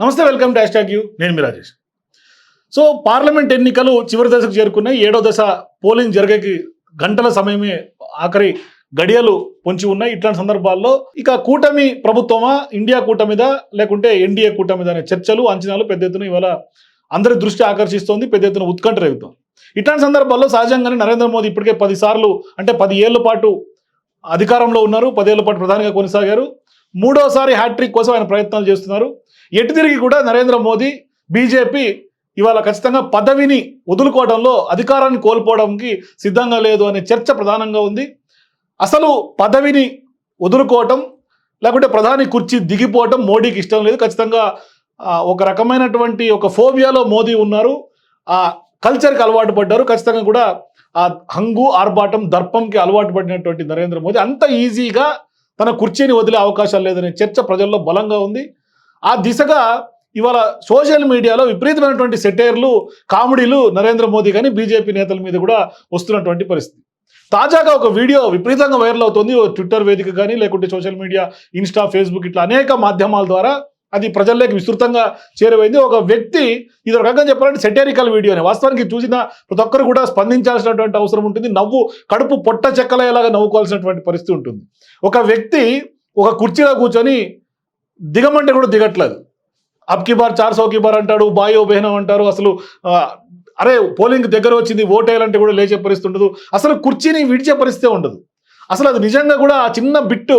నమస్తే welcome to talk tag you. నేను మీ రాజేష్. సో పార్లమెంట్ ఎన్నికలు చివరి దశకు చేరుకున్నాయి. ఏడో దశ పోలింగ్ జరిగేకి గంటల సమయమే ఆఖరి గడియలు పొంచి ఉన్నాయి. ఇట్లాంటి సందర్భాల్లో ఇక కూటమి ప్రభుత్వమా ఇండియా కూటమిదా లేకుంటే ఎన్డీఏ కూటమిదా అనే చర్చలు అంచనాలు పెద్ద ఎత్తున ఇవాళ అందరి దృష్టి ఆకర్షిస్తోంది పెద్ద ఎత్తున ఉత్కంఠ రేగుతోంది. ఇట్లాంటి సందర్భాల్లో సహజంగానే నరేంద్ర మోదీ ఇప్పటికే పదిసార్లు అంటే పది ఏళ్ళ పాటు అధికారంలో ఉన్నారు. పదేళ్ళ పాటు ప్రధానిగా కొనసాగారు. మూడోసారి హ్యాట్రిక్ కోసం ఆయన ప్రయత్నాలు చేస్తున్నారు. ఎటు తిరిగి కూడా నరేంద్ర మోదీ బీజేపీ ఇవాళ ఖచ్చితంగా పదవిని వదులుకోవడంలో అధికారాన్ని కోల్పోవడానికి సిద్ధంగా లేదు అనే చర్చ ప్రధానంగా ఉంది. అసలు పదవిని వదులుకోవటం లేకుంటే ప్రధాని కుర్చీ దిగిపోవటం మోడీకి ఇష్టం లేదు. ఖచ్చితంగా ఒక రకమైనటువంటి ఒక ఫోబియాలో మోదీ ఉన్నారు. ఆ కల్చర్కి అలవాటు పడ్డారు. ఖచ్చితంగా కూడా ఆ హంగు ఆర్భాటం దర్పంకి అలవాటు పడినటువంటి నరేంద్ర మోదీ అంత ఈజీగా తన కుర్చీని వదిలే అవకాశాలు లేదనే చర్చ ప్రజల్లో బలంగా ఉంది. ఆ దిశగా ఇవాళ సోషల్ మీడియాలో విపరీతమైనటువంటి సెటైర్లు కామెడీలు నరేంద్ర మోదీ కానీ బీజేపీ నేతల మీద కూడా వస్తున్నటువంటి పరిస్థితి. తాజాగా ఒక వీడియో విపరీతంగా వైరల్ అవుతుంది. ఓ ట్విట్టర్ వేదిక కానీ లేకుంటే సోషల్ మీడియా ఇన్స్టా ఫేస్బుక్ ఇట్లా అనేక మాధ్యమాల ద్వారా అది ప్రజల్లోకి విస్తృతంగా చేరువైంది. ఒక వ్యక్తి ఇది ఒక రకంగా చెప్పాలంటే సెటేరికల్ వీడియోనే వాస్తవానికి చూసిన ప్రతి ఒక్కరు కూడా స్పందించాల్సినటువంటి అవసరం ఉంటుంది. నవ్వు కడుపు పొట్ట చెక్కలయ్యేలాగా నవ్వుకోవాల్సినటువంటి పరిస్థితి ఉంటుంది. ఒక వ్యక్తి ఒక కుర్చీలో కూర్చొని దిగమంటే కూడా దిగట్లేదు. అబ్కి బార్ చార్ సౌకి బార్ అంటాడు బాయో బెహనం అంటారు. అసలు అరే పోలింగ్ దగ్గర వచ్చింది ఓటేయాలంటే కూడా లేచే పరిస్థితి ఉండదు. అసలు కుర్చీని విడిచే పరిస్థితి ఉండదు. అసలు అది నిజంగా కూడా ఆ చిన్న బిట్టు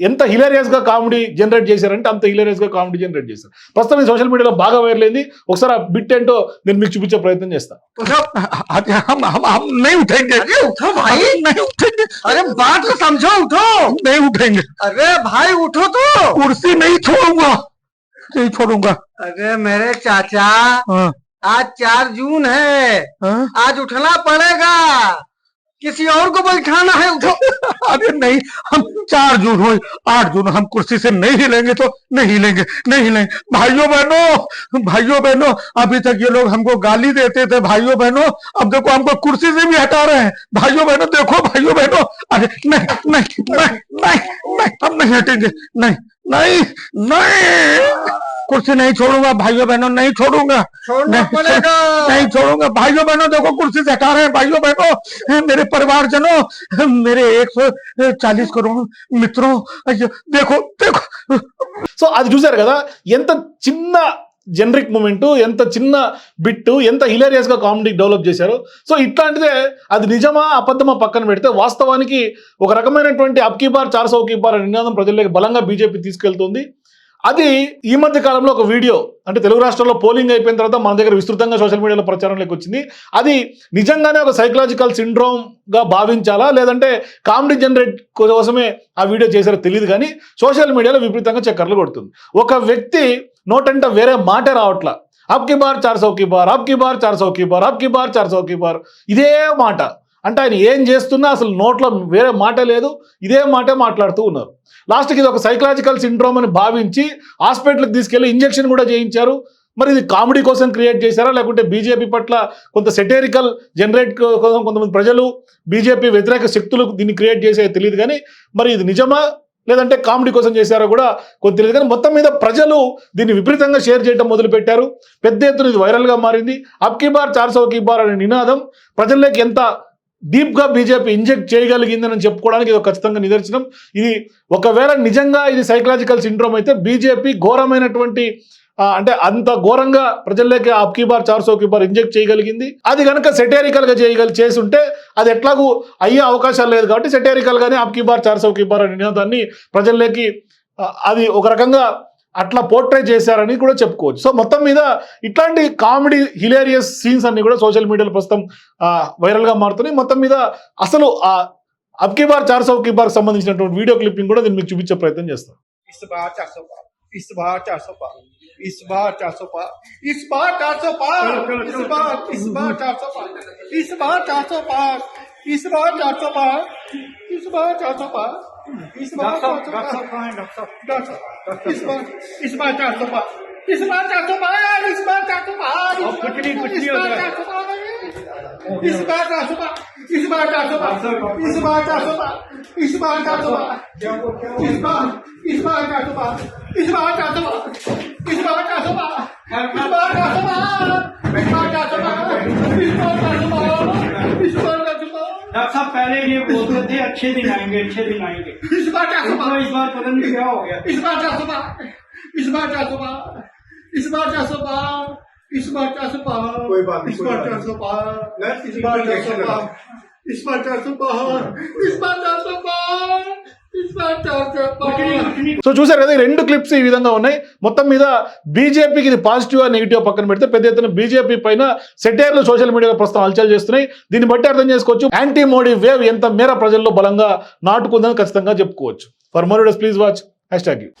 ఎంత హిలేరియస్ గా కామెడీ జనరేట్ చేశారంటే అంత హిలేరియస్ గా కామెడీ జనరేట్ చేశారు ప్రస్తుతం ఈ సోషల్ మీడియాలో బాగా వైరల్ అయింది ఒకసారి ఆ బిట్ ఏంటో నేను మీకు చూపించే ప్రయత్నం చేస్తాను अरे हम हम हम नहीं उठेंगे अरे उठो भाई हम नहीं उठेंगे अरे बात को समझो उठो नहीं उठेंगे अरे भाई उठो तो कुर्सी नहीं छोड़ूंगा नहीं छोड़ूंगा अरे मेरे चाचा हाँ, आज चार जून है हाँ। आज उठना पड़ेगा किसी और को बैठाना है उठो अरे नहीं, हम चार जून हो, आठ जून हम कुर्सी से नहीं हिलेंगे तो नहीं हिलेंगे नहीं हिलेंगे। भाइयों बहनों भाइयों बहनों, अभी तक ये लोग हमको गाली देते थे, भाइयों बहनों, अब देखो हमको कुर्सी से भी हटा रहे हैं। भाइयों बहनों, देखो भाइयों बहनों, अरे नहीं नहीं नहीं नहीं, हम नहीं हटेंगे, नहीं नहीं नहीं। कुर्सी नहीं छोड़ूंगा भाइयों बहनों नहीं छोड़ूंगा। नहीं, छोड़ूंगा। भाइयों बहनों देखो कुर्सी से हटा रहे हैं भाइयों बहनों। मेरे परिवारजनों मेरे एक सौ चालीस करोड़ मित्रों देखो देखो। सो అది चूसर कदा ఎంత చిన్న జనరిక్ మూమెంట్ ఎంత చిన్న బిట్టు ఎంత హిలేరియస్గా కామెడీ డెవలప్ చేశారు. సో ఇట్లాంటిదే అది నిజమా అబద్ధమా పక్కన పెడితే వాస్తవానికి ఒక రకమైనటువంటి అప్కీపార్ చార్సో కీపార్ నినాదం ప్రజల్లోకి బలంగా బీజేపీ తీసుకెళ్తుంది. అది ఈ మధ్య కాలంలో ఒక వీడియో. అంటే తెలుగు రాష్ట్రాల్లో పోలింగ్ అయిపోయిన తర్వాత మన దగ్గర విస్తృతంగా సోషల్ మీడియాలో ప్రచారంలోకి వచ్చింది. అది నిజంగానే ఒక సైకలాజికల్ సిండ్రోమ్గా భావించాలా? లేదంటే కామెడీ జనరేట్ కోసమే ఆ వీడియో చేశారో తెలియదు కానీ సోషల్ మీడియాలో విపరీతంగా చక్కర్లు కొడుతుంది. ఒక వ్యక్తి నోటంట వేరే మాట రావట్లా. అబ్కి బార్ చార్ సౌకి బార్ అబ్కి బార్ చార్ సౌకి బార్ అబ్కి బార్ చార్ సౌకి బార్. ఇదే మాట. అంటే ఆయన ఏం చేస్తున్నా అసలు నోట్లో వేరే మాట లేదు ఇదే మాటే మాట్లాడుతూ ఉన్నారు. లాస్ట్కి ఇది ఒక సైకలాజికల్ సిండ్రోమ్ అని భావించి హాస్పిటల్కి తీసుకెళ్ళి ఇంజెక్షన్ కూడా చేయించారు. మరి ఇది కామెడీ కోసం క్రియేట్ చేశారా? లేకుంటే బీజేపీ పట్ల కొంత సెటేరికల్ జనరేట్ కోసం కొంతమంది ప్రజలు బీజేపీ వ్యతిరేక శక్తులు దీన్ని క్రియేట్ చేసే తెలియదు కానీ మరి ఇది నిజమా? లేదంటే కామెడీ కోసం చేశారో కూడా కొంత తెలియదు కానీ మొత్తం మీద ప్రజలు దీన్ని విపరీతంగా షేర్ చేయడం మొదలుపెట్టారు. పెద్ద ఎత్తున ఇది వైరల్గా మారింది. అబ్కి బార్ చార్సో కీ బార్ అనే నినాదం ప్రజల్లోకి ఎంత డీప్గా బీజేపీ ఇంజెక్ట్ చేయగలిగిందని చెప్పుకోవడానికి ఇది ఒక ఖచ్చితంగా నిదర్శనం. ఇది ఒకవేళ నిజంగా ఇది సైకలాజికల్ సిండ్రోమ్ అయితే బీజేపీ ఘోరమైనటువంటి అంటే అంత ఘోరంగా ప్రజల్లోకి అబ్కీ బార్ చార్ బార్ ఇంజెక్ట్ చేయగలిగింది. అది కనుక సెటేరికల్గా చేయగలి చేసి ఉంటే అది ఎట్లాగూ అయ్యే అవకాశాలు లేదు కాబట్టి సెటేరికల్గానే గానే అబ్కీ బార్ చార్ బార్ అనే నినాదాన్ని ప్రజల్లోకి అది ఒక రకంగా అట్లా పోర్ట్రే చేశారని కూడా చెప్పుకోవచ్చు సో మొత్తం మీద ఇట్లాంటి కామెడీ హిలేరియస్ సీన్స్ అన్ని కూడా సోషల్ మీడియాలో ప్రస్తుతం ఆ, viral గా మారుతున్నాయి మొత్తం మీద అసలు ఆ అబ్కీ బార్ చార్ సౌకీ బార్ సంబంధించినటువంటి వీడియో క్లిప్పింగ్ కూడా నేను మీకు చూపించే ప్రయత్నం చేస్తాను इस बार चार सौ पार इस बार चार सौ पार इस बार चार सौ पार इस बार चार सौ पार इस बार इस बार चार सौ पार इस बार चार सौ पार इस बार चार सौ पार इस बार चार सौ पार इस बार चार सौ पार इस बार इस बार चार सौ पार इस बार चार सौ पार इस बार चार सौ पार कुछ कुछ इस बार चार सौ पार इस बार चार सौ पार इस बार चार सौ पार इस बार चार सौ पार इस बार चार सौ पार इस बार इस बार चार सौ पार इस बार चार सौ पार इस बार चार सौ पार इस बार चार सौ पार साहब पहले ये बोलते थे अच्छे दिन आएँगे अच्छे दिन आएँगे। इस बार क्या सौ तो इस बार पता नहीं क्या हो गया? इस बार क्या सुबह? इस बार क्या सुबह? इस बार क्या सुबह? इस बार क्या सौ पार कोई बात नहीं, इस बार क्या चार नहीं। सौ पार इस बार चार सौ इंजेक्शन इस बार चार सौ पार इस बार चार सौ पार సో చూసారు కదా రెండు క్లిప్స్ ఈ విధంగా ఉన్నాయి. మొత్తం మీద బీజేపీకి ఇది పాజిటివ్ నెగిటివ్ పక్కన పెడితే పెద్ద ఎత్తున బీజేపీ పైన సెటైర్లు సోషల్ మీడియాలో ప్రస్తుతం హల్చల్ చేస్తున్నాయి. దీన్ని బట్టి అర్థం చేసుకోవచ్చు యాంటీ మోడీ వేవ్ ఎంత మేర ప్రజల్లో బలంగా నాటుకుందని ఖచ్చితంగా చెప్పుకోవచ్చు. For more please watch hash tag you